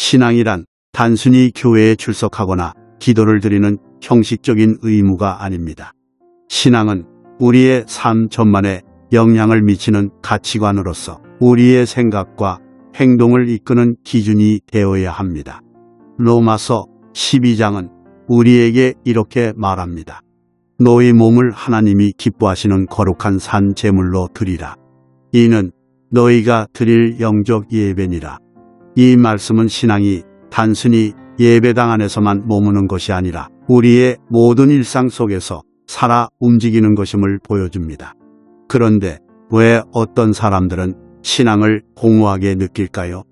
신앙이란 단순히 교회에 출석하거나 기도를 드리는 형식적인 의무가 아닙니다. 신앙은 우리의 삶 전반에 영향을 미치는 가치관으로서 우리의 생각과 행동을 이끄는 기준이 되어야 합니다. 로마서 12장은 우리에게 이렇게 말합니다. 너희 몸을 하나님이 기뻐하시는 거룩한 산 제물로 드리라. 이는 너희가 드릴 영적 예배니라. 이 말씀은 신앙이 단순히 예배당 안에서만 머무는 것이 아니라 우리의 모든 일상 속에서 살아 움직이는 것임을 보여줍니다. 그런데 왜 어떤 사람들은 신앙을 공허하게 느낄까요?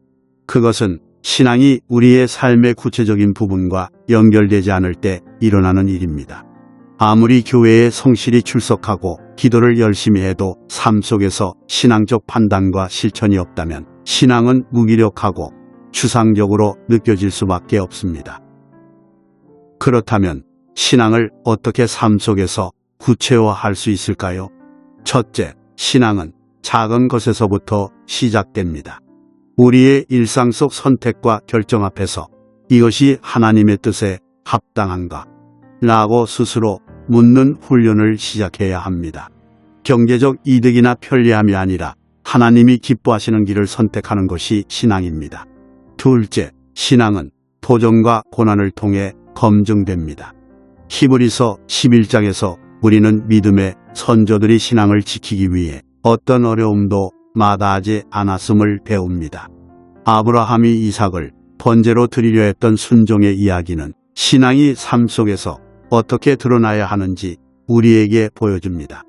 그것은 신앙이 우리의 삶의 구체적인 부분과 연결되지 않을 때 일어나는 일입니다. 아무리 교회에 성실히 출석하고 기도를 열심히 해도 삶 속에서 신앙적 판단과 실천이 없다면 신앙은 무기력하고 추상적으로 느껴질 수밖에 없습니다. 그렇다면 신앙을 어떻게 삶 속에서 구체화할 수 있을까요? 첫째, 신앙은 작은 것에서부터 시작됩니다. 우리의 일상 속 선택과 결정 앞에서 이것이 하나님의 뜻에 합당한가? 라고 스스로 묻는 훈련을 시작해야 합니다. 경제적 이득이나 편리함이 아니라 하나님이 기뻐하시는 길을 선택하는 것이 신앙입니다. 둘째, 신앙은 도전과 고난을 통해 검증됩니다. 히브리서 11장에서 우리는 믿음의 선조들이 신앙을 지키기 위해 어떤 어려움도 마다하지 않았음을 배웁니다. 아브라함이 이삭을 번제로 드리려 했던 순종의 이야기는 신앙이 삶 속에서 어떻게 드러나야 하는지 우리에게 보여줍니다.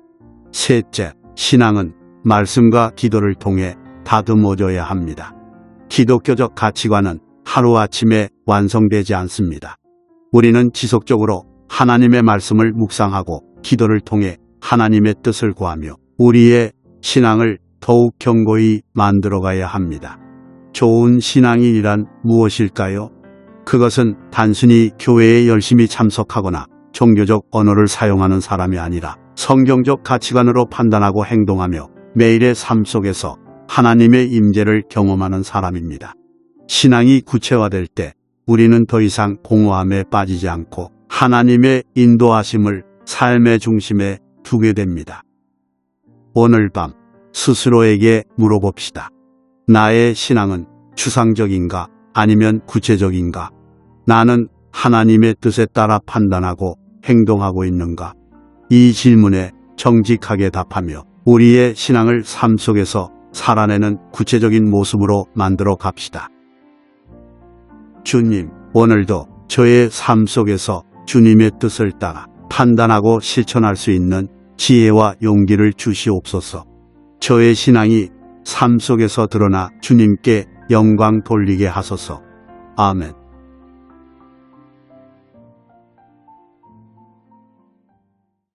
셋째, 신앙은 말씀과 기도를 통해 다듬어져야 합니다. 기독교적 가치관은 하루아침에 완성되지 않습니다. 우리는 지속적으로 하나님의 말씀을 묵상하고 기도를 통해 하나님의 뜻을 구하며 우리의 신앙을 더욱 견고히 만들어가야 합니다. 좋은 신앙인이란 무엇일까요? 그것은 단순히 교회에 열심히 참석하거나 종교적 언어를 사용하는 사람이 아니라 성경적 가치관으로 판단하고 행동하며 매일의 삶 속에서 하나님의 임재를 경험하는 사람입니다. 신앙이 구체화될 때 우리는 더 이상 공허함에 빠지지 않고 하나님의 인도하심을 삶의 중심에 두게 됩니다. 오늘 밤 스스로에게 물어봅시다. 나의 신앙은 추상적인가 아니면 구체적인가? 나는 하나님의 뜻에 따라 판단하고 행동하고 있는가? 이 질문에 정직하게 답하며 우리의 신앙을 삶 속에서 살아내는 구체적인 모습으로 만들어 갑시다. 주님, 오늘도 저의 삶 속에서 주님의 뜻을 따라 판단하고 실천할 수 있는 지혜와 용기를 주시옵소서. 저의 신앙이 삶 속에서 드러나 주님께 영광 돌리게 하소서. 아멘.